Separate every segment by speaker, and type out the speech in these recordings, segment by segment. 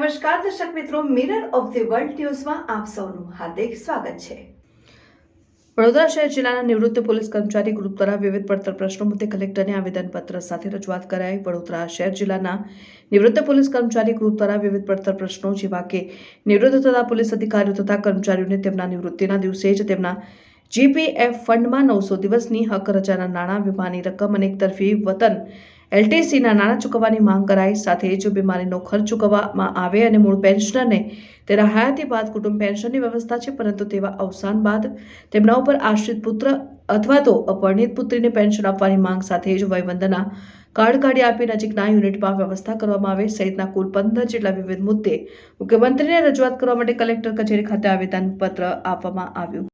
Speaker 1: નમસ્કાર, દર્શક મિત્રો મિરર ઓફ ધી વર્લ્ડ ન્યૂઝમાં આપ સૌનું હાર્દિક સ્વાગત છે. વડોદરા શહેર જિલ્લાના નિવૃત્ત પોલીસ કર્મચારી ગ્રુપ દ્વારા વિવિધ પડતર પ્રશ્નો મુદ્દે કલેક્ટરને આવેદનપત્ર સાથે રજૂઆત કરાઈ. વડોદરા શહેર જિલ્લાના નિવૃત્ત પોલીસ કર્મચારી ગ્રુપ દ્વારા વિવિધ પડતર પ્રશ્નો, જેવા કે નિવૃત્ત થતા પોલીસ અધિકારીઓ તથા કર્મચારીઓને તેમના નિવૃત્તિના દિવસે જ તેમના જીપીએફ ફંડમાં નવસો દિવસની હક રજાના નાણાં, વીમાની રકમ અને એકતરફી વતન એલટીસીના નાણાં ચૂકવવાની માંગ કરાઈ, સાથે જો બીમારીનો ખર્ચ ચૂકવવામાં આવે અને મૂળ પેન્શનરને તેના હયાતી બાદ કુટુંબ પેન્શનની વ્યવસ્થા છે, પરંતુ તેવા અવસાન બાદ તેમના ઉપર આશ્રિત પુત્ર અથવા તો અપરિણિત પુત્રીને પેન્શન આપવાની માંગ સાથે જ વયવંદના કાર્ડ કાઢી આપી નજીકના યુનિટમાં વ્યવસ્થા કરવામાં આવે સહિતના કુલ પંદર જેટલા વિવિધ મુદ્દે મુખ્યમંત્રીને રજૂઆત કરવા માટે કલેક્ટર કચેરી ખાતે આવેદનપત્ર આપવામાં આવ્યું.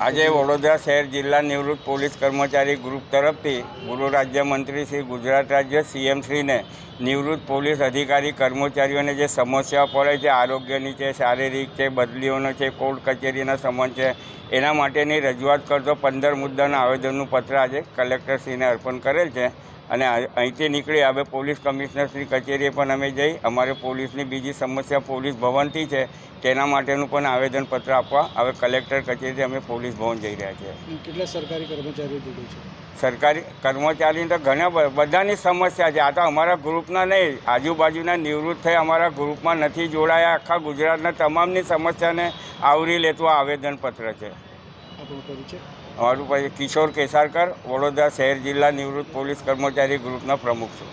Speaker 2: આજે
Speaker 3: વડોદરા શહેર જિલ્લા નિવૃત્ત પોલીસ કર્મચારી ગ્રુપ તરફથી ગૃહ રાજ્યમંત્રી શ્રી ગુજરાત રાજ્ય સીએમશ્રીને નિવૃત્ત પોલીસ અધિકારી કર્મચારીઓને જે સમસ્યાઓ પડે છે આરોગ્યની છે શારીરિક છે બદલીઓનો છે કોર્ટ કચેરીના સંબંધ છે એના માટેની રજૂઆત કરતો પંદર મુદ્દાના આવેદનનું પત્ર આજે કલેક્ટરશ્રીને અર્પણ કરેલ છે. અને અહીંથી નીકળી હવે પોલીસ કમિશનરશ્રી કચેરીએ પણ અમે જઈ. અમારે પોલીસની બીજી સમસ્યા પોલીસ ભવનથી છે. તેના માટેનું પણ આવેદનપત્ર આપવા હવે કલેક્ટર કચેરીથી અમે પોલીસ ભવન જઈ રહ્યા છીએ.
Speaker 2: કેટલા સરકારી કર્મચારીઓ જોડે છે?
Speaker 3: સરકારી કર્મચારીની તો ઘણા બધાની સમસ્યા છે. આ તો અમારા ગ્રુપના નહીં આજુબાજુના નિવૃત્ત થઈ અમારા ગ્રુપમાં નથી જોડાયા. આખા ગુજરાતના તમામની સમસ્યાને આવરી લેતું આવેદનપત્ર છે. અમારું પછી કિશોર કેસારકર વડોદરા શહેર જિલ્લા નિવૃત્ત પોલીસ કર્મચારી ગ્રુપના પ્રમુખ છું.